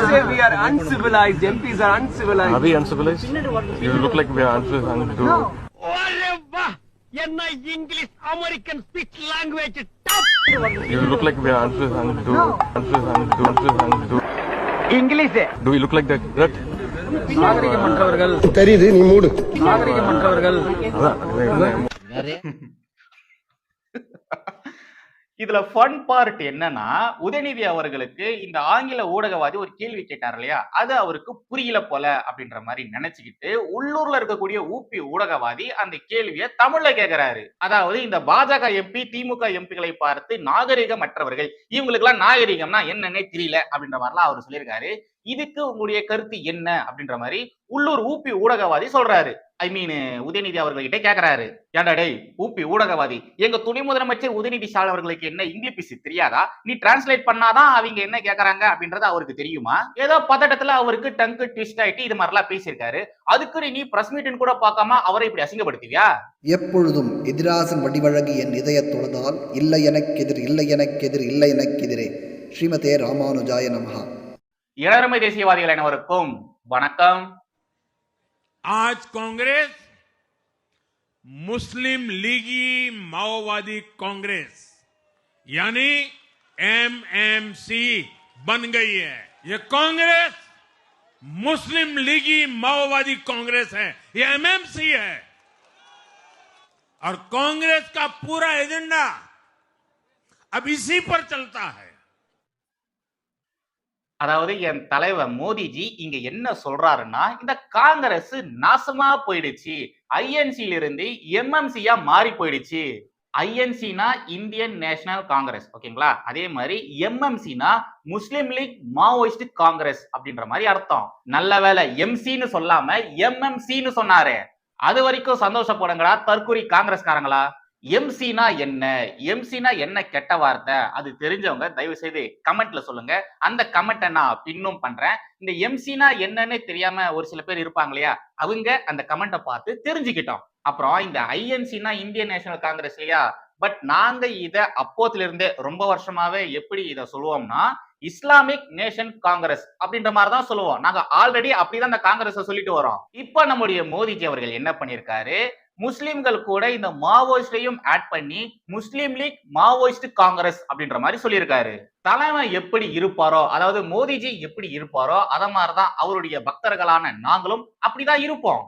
say we are uncivilized. MPs are uncivilized. Are we uncivilized? You look like we are uncivilized. No. என்ன English American speech language You look like we are uncivilized. No. Uncivilized. Uncivilized. English Do we look like that? That? நாகரிகமற்றவர்கள் தெரியுது நீ மூடு நாகரிகமற்றவர்கள் அதான். இதுல fun part என்னன்னா உதயநிதி அவர்களுக்கு இந்த ஆங்கில ஊடகவாதி ஒரு கேள்வி கேட்டார் இல்லையா? அது அவருக்கு புரியல போல அப்படின்ற மாதிரி நினைச்சுக்கிட்டு உள்ளூர்ல இருக்கக்கூடிய ஊபி ஊடகவாதி அந்த கேள்வியை தமிழ்ல கேட்கிறாரு அதாவது இந்த பாஜக எம்பி திமுக எம்பிகளை பார்த்து நாகரிகமற்றவர்கள் இவங்களுக்கு எல்லாம் நாகரிகம்னா என்னன்னே தெரியல அப்படின்ற மாதிரிலாம் அவர் சொல்லியிருக்காரு. இதுக்கு உங்களுடைய கருத்து என்ன? அப்படின்ற மாதிரி உள்ளூர் ஊபி ஊடகவாதி சொல்றாரு. ஐ மீன் உதயநிதி அவர்கள்கிட்ட கேட்கிறாரு ஏன்டா டேய் ஊபி ஊடகவாதி எங்க துணை முதலமைச்சர் உதயநிதி ஸ்டாலின் அவர்களுக்கு என்ன இங்கிலீஷ் தெரியாதா? நீ டிரான்ஸ்லேட் பண்ணாதான் அவங்க என்ன கேட்கறாங்க அப்படின்றது அவருக்கு தெரியுமா? ஏதோ பதட்டத்துல அவருக்கு டங்கு ட்விஸ்ட் ஆயிட்டு இது மாதிரிலாம் பேசியிருக்காரு. அதுக்கு நீ பிரஸ் மீட்டின் கூட பார்க்காம அவரை இப்படி அசிங்கப்படுத்துவியா எப்பொழுதும் எதிராசன் வடிவழகு என் இதய தொழுதால் இல்லை எனக்கெதிர் இல்லை எனக்கெதிர் இல்லை எனக்கெதிரே ஸ்ரீமதே ராமானுஜாய நமஹா. இளரமை தேசியவாதிகள் அனைவருக்கும் வணக்கம் आज कांग्रेस मुस्लिम लीगी माओवादी कांग्रेस यानी एमएमसी बन गई है ये कांग्रेस मुस्लिम लीगी माओवादी कांग्रेस है ये एमएमसी है और कांग्रेस का पूरा एजेंडा अब इसी पर चलता है அதாவது என் தலைவர் மோடிஜி இங்க என்ன சொல்றாருன்னா இந்த காங்கிரஸ் நாசமா போயிடுச்சு. ஐஎன்சில இருந்து எம்எம்சியா மாறி போயிடுச்சு. ஐஎன்சினா இந்தியன் நேஷனல் காங்கிரஸ் ஓகேங்களா? அதே மாதிரி எம்எம்சினா முஸ்லிம் லீக் மாவோயிஸ்ட் காங்கிரஸ் அப்படின்ற மாதிரி அர்த்தம். நல்ல வேலை எம்சின்னு சொல்லாம எம்எம்சின்னு சொன்னாரு. அது வரைக்கும் சந்தோஷப்படுங்களா தற்கூரி காங்கிரஸ்காரங்களா? எம்சினா என்ன? எம்சினா என்ன கெட்ட வார்த்தை? அது தெரிஞ்சவங்க தயவு செய்து கமெண்ட்ல சொல்லுங்க. அந்த கமெண்ட்டை நான் பின்னும் பண்றேன். இந்த எம்சினா என்னன்னு தெரியாம ஒரு சில பேர் இருப்பாங்க இல்லையா? அவங்க அந்த கமெண்ட்டை பார்த்து தெரிஞ்சுக்கிட்டோம். அப்புறம் இந்த ஐஎன்சினா இந்தியன் நேஷனல் காங்கிரஸ் இல்லையா? பட் நாங்க இத அப்போத்துல இருந்தே ரொம்ப வருஷமாவே எப்படி இதை சொல்லுவோம்னா இஸ்லாமிக் நேஷன் காங்கிரஸ் அப்படின்ற மாதிரி தான் சொல்லுவோம். நாங்க ஆல்ரெடி அப்படிதான் அந்த காங்கிரஸ் சொல்லிட்டு வரோம். இப்ப நம்முடைய மோடிஜி அவர்கள் என்ன பண்ணிருக்காரு முஸ்லிம்கள் கூட இந்த மாவோயிஸ்டையும் ஆட் பண்ணி முஸ்லீம் லீக் மாவோயிஸ்ட் காங்கிரஸ் அப்படின்ற மாதிரி சொல்லியிருக்காரு. தலைமை எப்படி இருப்பாரோ அதாவது மோடிஜி எப்படி இருப்பாரோ அத மாதிரிதான் அவருடைய பக்தர்களான நாங்களும் அப்படிதான் இருப்போம்.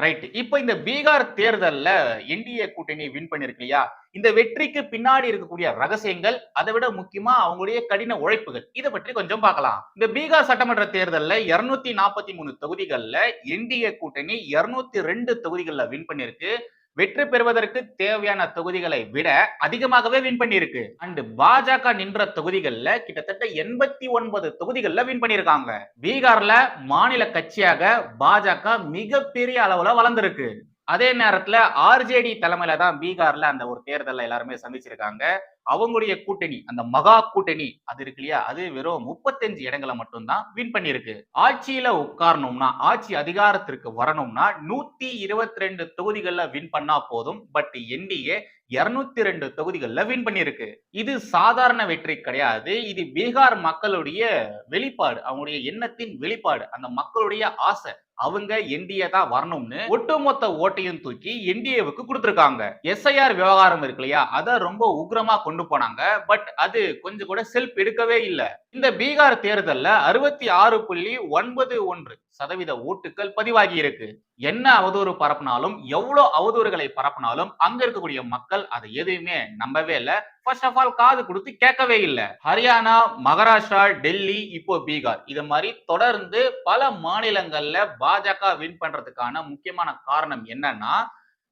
ரைட் இப்போ இந்த பீகார் தேர்தல்ல என்டிஏ கூட்டணி வின் பண்ணிருக்கு இல்லையா? இந்த வெற்றிக்கு பின்னாடி இருக்கக்கூடிய ரகசியங்கள் அதை விட முக்கியமா அவங்களுடைய கடின உழைப்புகள். இதை பற்றி கொஞ்சம் பார்க்கலாம். இந்த பீகார் சட்டமன்ற தேர்தல்ல இருநூத்தி நாற்பத்தி மூணு தொகுதிகள்ல என்டிஏ கூட்டணி இருநூத்தி ரெண்டு தொகுதிகள்ல வின் பண்ணிருக்கு. வெற்றி பெறுவதற்கு தேவையான தொகுதிகளை விட அதிகமாகவே வின் பண்ணியிருக்கு. அண்ட் பாஜக நின்ற தொகுதிகள்ல கிட்டத்தட்ட எண்பத்தி ஒன்பது தொகுதிகள்ல வின் பண்ணியிருக்காங்க. பீகார்ல மாநில கட்சியாக பாஜக மிகப்பெரிய அளவுல வளர்ந்திருக்கு. அதே நேரத்துல ஆர்ஜேடி தலைமையில தான் பீகார்ல அந்த ஒரு தேர்தலில் எல்லாருமே சந்திச்சிருக்காங்க. அவங்களுடைய கூட்டணி அந்த மகா கூட்டணி அது இருக்கு இல்லையா? அது வெறும் முப்பத்தஞ்சு இடங்களை மட்டும்தான் வின் பண்ணிருக்கு ஆட்சியில உட்காரணும்னா ஆட்சி அதிகாரத்திற்கு வரணும்னா நூத்தி இருபத்தி ரெண்டு தொகுதிகள்ல வின் பண்ணா போதும். பட் என்டிஏ இருநூத்தி ரெண்டு தொகுதிகளில் வின் பண்ணியிருக்கு. இது சாதாரண வெற்றி கிடையாது. இது பீகார் மக்களுடைய வெளிப்பாடு அவங்களுடைய எண்ணத்தின் வெளிப்பாடு அந்த மக்களுடைய ஆசை. அவங்க என்டிஏ தான் வரணும்னு ஒட்டுமொத்த ஓட்டையும் தூக்கி என்டிஏவுக்கு கொடுத்திருக்காங்க. எஸ்ஐஆர் விவகாரம் இருக்கு இல்லையா? அதை ரொம்ப உக்ரமா கொண்டு போனாங்க. பட் அது கொஞ்சம் கூட செல்ஃப் எடுக்கவே இல்லை. இந்த பீகார் தேர்தல்ல அறுபத்தி ஆறு புள்ளி ஒன்பது ஒன்று சதவீத ஓட்டுகள் பதிவாகி இருக்கு. என்ன அவதூறு பரப்புனாலும் எவ்வளவு அவதூறுகளை பரப்பினாலும் அங்க இருக்கக்கூடிய மக்கள் அதை எதுவுமே நம்பவே இல்லை. ஃபர்ஸ்ட் ஆஃப் ஆல் காது கொடுத்து கேட்கவே இல்லை. ஹரியானா மகாராஷ்டிரா டெல்லி இப்போ பீகார். இது மாதிரி தொடர்ந்து பல மாநிலங்கள்ல பாஜக வின் பண்றதுக்கான முக்கியமான காரணம் என்னன்னா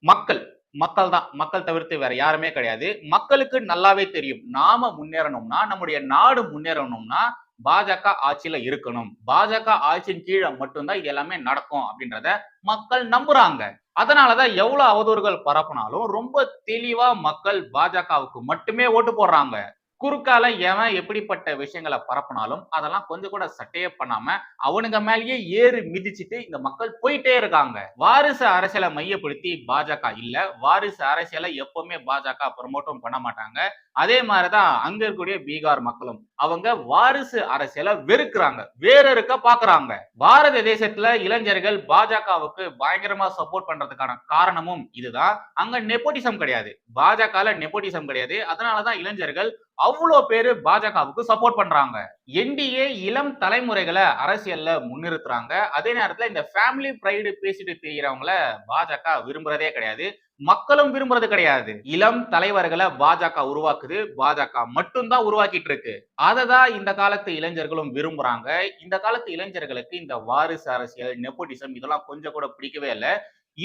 மக்கள். மக்கள் தான். மக்கள் தவிர்த்து வேற யாருமே கிடையாது. மக்களுக்கு நல்லாவே தெரியும். நாம முன்னேறணும்னா நம்முடைய நாடு முன்னேறணும்னா பாஜக ஆட்சியில இருக்கணும். பாஜக ஆட்சியின் கீழே மட்டும்தான் இது எல்லாமே நடக்கும் அப்படின்றத மக்கள் நம்புறாங்க. அதனாலதான் எவ்வளவு அவதூறுகள் பரப்புனாலும் ரொம்ப தெளிவா மக்கள் பாஜகவுக்கு மட்டுமே ஓட்டு போடுறாங்க. குறுக்கால எவன் எப்படிப்பட்ட விஷயங்களை பரப்புனாலும் அதெல்லாம் கொஞ்சம் கூட சட்டையே பண்ணாம அவனுங்க மேலேயே ஏறு மிதிச்சிட்டு இந்த மக்கள் போயிட்டே இருக்காங்க. வாரிசு அரசியலை மையப்படுத்தி பாஜக இல்ல. வாரிசு அரசியலை எப்பவுமே பாஜக ப்ரமோட்டும் பண்ண மாட்டாங்க. அதே மாதிரிதான் அங்க இருக்கக்கூடிய பீகார் மக்களும். அவங்க வாரிசு அரசியலை வெறுக்கிறாங்க. வேற இருக்க பாக்குறாங்க. பாரத தேசத்துல இளைஞர்கள் பாஜகவுக்கு பயங்கரமா சப்போர்ட் பண்றதுக்கான காரணமும் இதுதான். அங்க நெப்போட்டிசம் கிடையாது. பாஜகல நெப்போட்டிசம் கிடையாது. அதனாலதான் இளைஞர்கள் அவ்வளோ பேர் பாஜகவுக்கு சப்போர்ட் பண்றாங்க. என்டிஏ இளம் தலைமுறைகளை அரசியல்ல முன்னிறுத்துறாங்க. அதே நேரத்துல இந்த ஃபேமிலி ப்ரைடு பேசிட்டு தெரிகிறவங்கள பாஜக விரும்புறதே கிடையாது. மக்களும் விரும்புறது கிடையாது. இளம் தலைவர்களை பாஜக உருவாக்குது. பாஜக மட்டும்தான் உருவாக்கிட்டு இருக்கு அதை தான் இந்த காலத்து இளைஞர்களும் விரும்புறாங்க. இந்த காலத்து இளைஞர்களுக்கு இந்த வாரிசு அரசியல் நெப்போட்டிசம் இதெல்லாம் கொஞ்சம் கூட பிடிக்கவே இல்லை.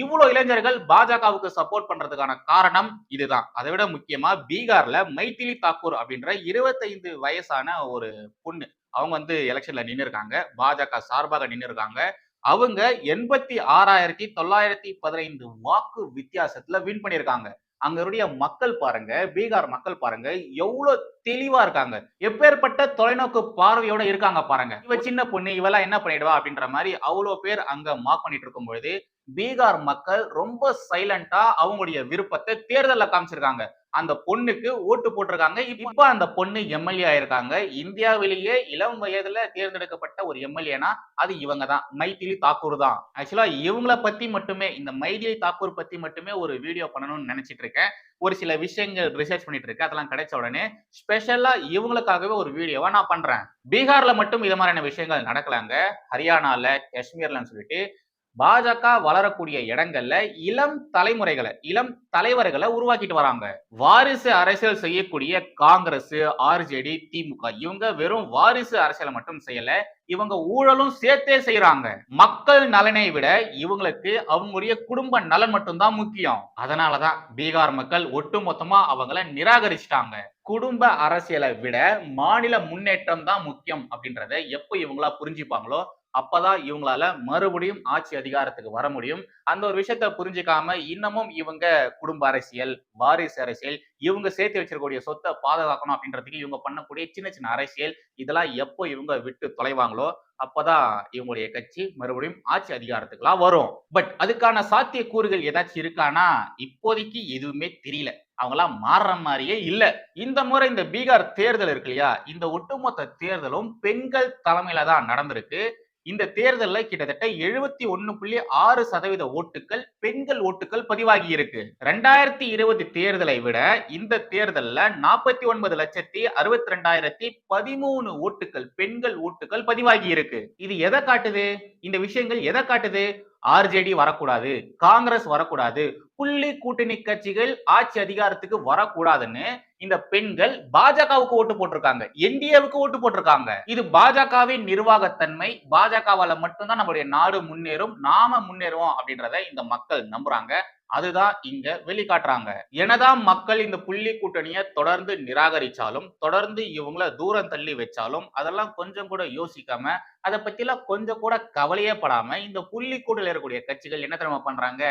இவ்வளவு இளைஞர்கள் பாஜகவுக்கு சப்போர்ட் பண்றதுக்கான காரணம் இதுதான். அதை விட முக்கியமா பீகார்ல மைத்திலி தாக்கூர் அப்படின்ற இருபத்தைந்து வயசான ஒரு பொண்ணு அவங்க வந்து எலெக்ஷன்ல நின்று இருக்காங்க பாஜக சார்பாக நின்று இருக்காங்க அவங்க எண்பத்தி ஆறாயிரத்தி தொள்ளாயிரத்தி பதினைந்து வாக்கு வித்தியாசத்துல வின் பண்ணியிருக்காங்க அங்களுடைய மக்கள் பாருங்க பீகார் மக்கள் பாருங்க எவ்வளவு தெளிவா இருக்காங்க. எப்பேற்பட்ட தொலைநோக்கு பார்வையோட இருக்காங்க பாருங்க. இவ சின்ன பொண்ணு இவெல்லாம் என்ன பண்ணிடுவா அப்படின்ற மாதிரி அவ்வளோ பேர் அங்க மார்க் பண்ணிட்டு இருக்கும் பொழுது பீகார் மக்கள் ரொம்ப சைலண்டா அவங்களுடைய விருப்பத்தை தேர்தலில் காமிச்சிருக்காங்க. அந்த பொண்ணுக்கு ஓட்டு போட்டிருக்காங்க. இப்ப அந்த பொண்ணு எம்எல்ஏ ஆயிருக்காங்க. இந்தியாவிலேயே இளம் வயதுல தேர்ந்தெடுக்கப்பட்ட ஒரு எம்எல்ஏனா அது இவங்க தான் மைத்திலி தாக்கூர் தான். ஆக்சுவலா இவங்கள பத்தி மட்டுமே இந்த மைதிலி தாக்கூர் பத்தி மட்டுமே ஒரு வீடியோ பண்ணணும்னு நினைச்சிட்டு இருக்கேன் ஒரு சில விஷயங்கள் ரிசர்ச் பண்ணிட்டு இருக்கேன் அதெல்லாம் கிடைச்ச உடனே ஸ்பெஷலா இவங்களுக்காகவே ஒரு வீடியோவா நான் பண்றேன். பீகார்ல மட்டும் இது மாதிரியான விஷயங்கள் நடக்கலாங்க. ஹரியானால காஷ்மீர்லன்னு சொல்லிட்டு பாஜக வளரக்கூடிய இடங்கள்ல இளம் தலைமுறைகளை இளம் தலைவர்களை உருவாக்கிட்டு வராங்க. வாரிசு அரசியல் செய்யக்கூடிய காங்கிரஸ் ஆர்ஜேடி திமுக இவங்க வெறும் வாரிசு அரசியலை மட்டும் செய்யல இவங்க ஊழலும் சேர்த்தே செய்யறாங்க மக்கள் நலனை விட இவங்களுக்கு அவங்களுடைய குடும்ப நலன் மட்டும்தான் முக்கியம். அதனாலதான் பீகார் மக்கள் ஒட்டுமொத்தமா அவங்கள நிராகரிச்சிட்டாங்க. குடும்ப அரசியலை விட மாநில முன்னேற்றம் தான் முக்கியம் அப்படின்றத எப்போ இவங்களா புரிஞ்சுப்பாங்களோ அப்பதான் இவங்களால மறுபடியும் ஆட்சி அதிகாரத்துக்கு வர முடியும். அந்த ஒரு விஷயத்த புரிஞ்சுக்காம இன்னமும் இவங்க குடும்ப அரசியல் வாரிசு அரசியல் இவங்க சேர்த்து வச்சிருக்கக்கூடிய சொத்தை பாதுகாக்கணும் அப்படின்றதுக்கு இவங்க பண்ணக்கூடிய சின்ன சின்ன அரசியல் இதெல்லாம் எப்போ இவங்க விட்டு தொலைவாங்களோ அப்பதான் இவங்களுடைய கட்சி மறுபடியும் ஆட்சி அதிகாரத்துக்குலாம் வரும். பட் அதுக்கான சாத்திய கூறுகள் ஏதாச்சும் இருக்கானா? இப்போதைக்கு எதுவுமே தெரியல. அவங்களாம் மாறுற மாதிரியே இல்ல. இந்த முறை இந்த பீகார் தேர்தல் இருக்கு இல்லையா? இந்த ஒட்டுமொத்த தேர்தலும் பெண்கள் தலைமையில தான் நடந்திருக்கு. இந்த தேர்தலில் கிட்டத்தட்ட எழுபத்தி ஒன்று புள்ளி ஆறு சதவீத ஓட்டுகள் பெண்கள் ஓட்டுகள் பதிவாகி இருக்கு ரெண்டாயிரத்தி இருபது தேர்தலை விட இந்த தேர்தலில் நாற்பத்தி ஒன்பது லட்சத்தி அறுபத்தி ரெண்டாயிரத்தி பதிமூணு ஓட்டுகள் பெண்கள் ஓட்டுகள் பதிவாகி இருக்கு இது எதை காட்டுது? இந்த விஷயங்கள் எதை காட்டுது? ஆர்ஜேடி வரக்கூடாது காங்கிரஸ் வரக்கூடாது புள்ளி கூட்டணி கட்சிகள் ஆட்சி அதிகாரத்துக்கு வரக்கூடாதுன்னு இந்த பெண்கள் பாஜகவுக்கு ஓட்டு போட்டிருக்காங்க. என்டிஏவுக்கு ஓட்டு போட்டிருக்காங்க. இது பாஜகவின் நிர்வாகத்தன்மை. பாஜகவால மட்டும்தான் நம்மளுடைய நாடு முன்னேறும் நாம முன்னேறுவோம் அப்படின்றத இந்த மக்கள் நம்புறாங்க. அதுதான் இங்க வெளிக்காட்டுறாங்க. என்னதான் மக்கள் இந்த புள்ளி கூட்டணியை தொடர்ந்து நிராகரிச்சாலும் தொடர்ந்து இவங்கள தூரம் தள்ளி வச்சாலும் அதெல்லாம் கொஞ்சம் கூட யோசிக்காம அதை பத்திலாம் கொஞ்சம் கூட கவலையே படாம இந்த புள்ளி கூட்டணியில் இருக்கக்கூடிய கட்சிகள் என்ன தெரியுமா பண்றாங்க?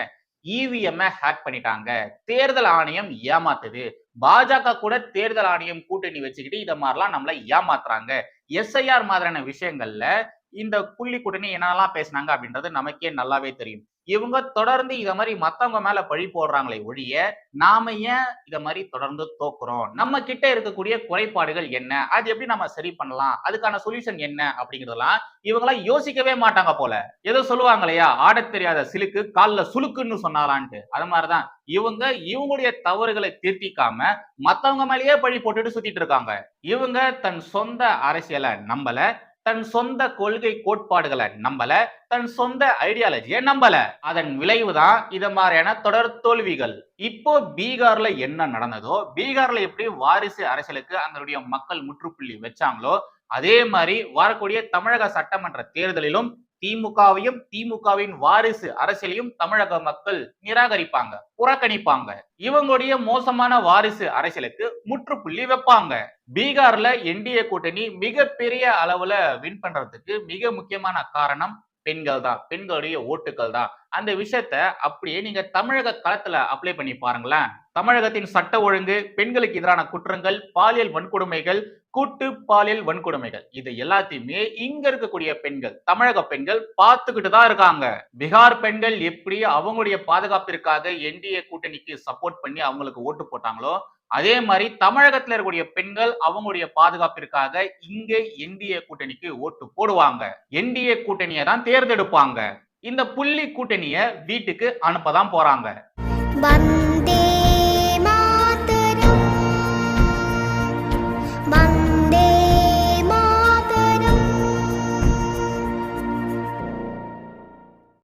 இவிஎம் ஹேக் பண்ணிட்டாங்க. தேர்தல் ஆணையம் ஏமாத்துது. பாஜக கூட தேர்தல் ஆணையம் கூட்டணி வச்சுக்கிட்டு இதை மாதிரிலாம் நம்மள ஏமாத்துறாங்க. எஸ்ஐஆர் மாதிரியான விஷயங்கள்ல இந்த புள்ளி கூட்டணி என்னெல்லாம் பேசினாங்க அப்படின்றது நமக்கே நல்லாவே தெரியும். இவங்க தொடர்ந்து இத மாதிரி மத்தவங்க மேல பழி போடுறாங்களே ஒழிய நாம ஏன் இத மாதிரி தொடர்ந்து தோக்குறோம்? நம்ம கிட்ட இருக்கக்கூடிய குறைபாடுகள் என்ன? அது எப்படி நம்ம சரி பண்ணலாம்? அதுக்கான சொல்யூஷன் என்ன? அப்படிங்கறதெல்லாம் இவங்களாம் யோசிக்கவே மாட்டாங்க போல. ஏதோ சொல்லுவாங்க இல்லையா? ஆடத் தெரியாத சிலுக்கு காலில் சுலுக்குன்னு சொன்னாலான்ட்டு அது மாதிரிதான். இவங்க இவங்களுடைய தவறுகளை திருத்திக்காம மத்தவங்க மேலேயே பழி போட்டுட்டு சுத்திட்டு இருக்காங்க. இவங்க தன் சொந்த அரசியலை நம்பல. தன் சொந்த கொள்கை கோட்பாடுகளை நம்பல தன் சொந்த ஐடியாலஜியை நம்பல. அதன் விளைவுதான் இது மாதிரியான தொடர் தோல்விகள். இப்போ பீகார்ல என்ன நடந்ததோ பீகார்ல எப்படி வாரிசு அரசியலுக்கு அதனுடைய மக்கள் முற்றுப்புள்ளி வச்சாங்களோ அதே மாதிரி வரக்கூடிய தமிழக சட்டமன்ற தேர்தலிலும் திமுகவையும் திமுகவின் வாரிசு அரசியலையும் தமிழக மக்கள் நிராகரிப்பாங்க புறக்கணிப்பாங்க. இவங்களுடைய மோசமான வாரிசு அரசியலுக்கு முற்றுப்புள்ளி வைப்பாங்க. பீகார்ல என்டிஏ கூட்டணி மிகப்பெரிய அளவுல வின் பண்றதுக்கு மிக முக்கியமான காரணம் பெண்கள் தான் பெண்களுடைய ஓட்டுகள் தான். அந்த விஷயத்த அப்படியே நீங்க தமிழக களத்துல அப்ளை பண்ணி பாருங்களேன். தமிழகத்தின் சட்ட ஒழுங்கு பெண்களுக்கு எதிரான குற்றங்கள் பாலியல் வன்கொடுமைகள் கூட்டு பாலியல் வன்கொடுமைகள் இது எல்லாத்தையுமே இங்க இருக்கக்கூடிய பெண்கள் தமிழக பெண்கள் பார்த்துக்கிட்டு தான் இருக்காங்க. பீகார் பெண்கள் எப்படி அவங்களுடைய பாதுகாப்பிற்காக என்டிஏ கூட்டணிக்கு சப்போர்ட் பண்ணி அவங்களுக்கு ஓட்டு போட்டாங்களோ அதே மாதிரி தமிழகத்துல இருக்கக்கூடிய பெண்கள் அவங்களுடைய பாதுகாப்பிற்காக இங்கே என்டிஏ கூட்டணிக்கு ஓட்டு போடுவாங்க. என்டிஏ கூட்டணியை தான் தேர்ந்தெடுப்பாங்க. இந்த புள்ளி கூட்டணியை வீட்டுக்கு அனுப்பதான் போறாங்க.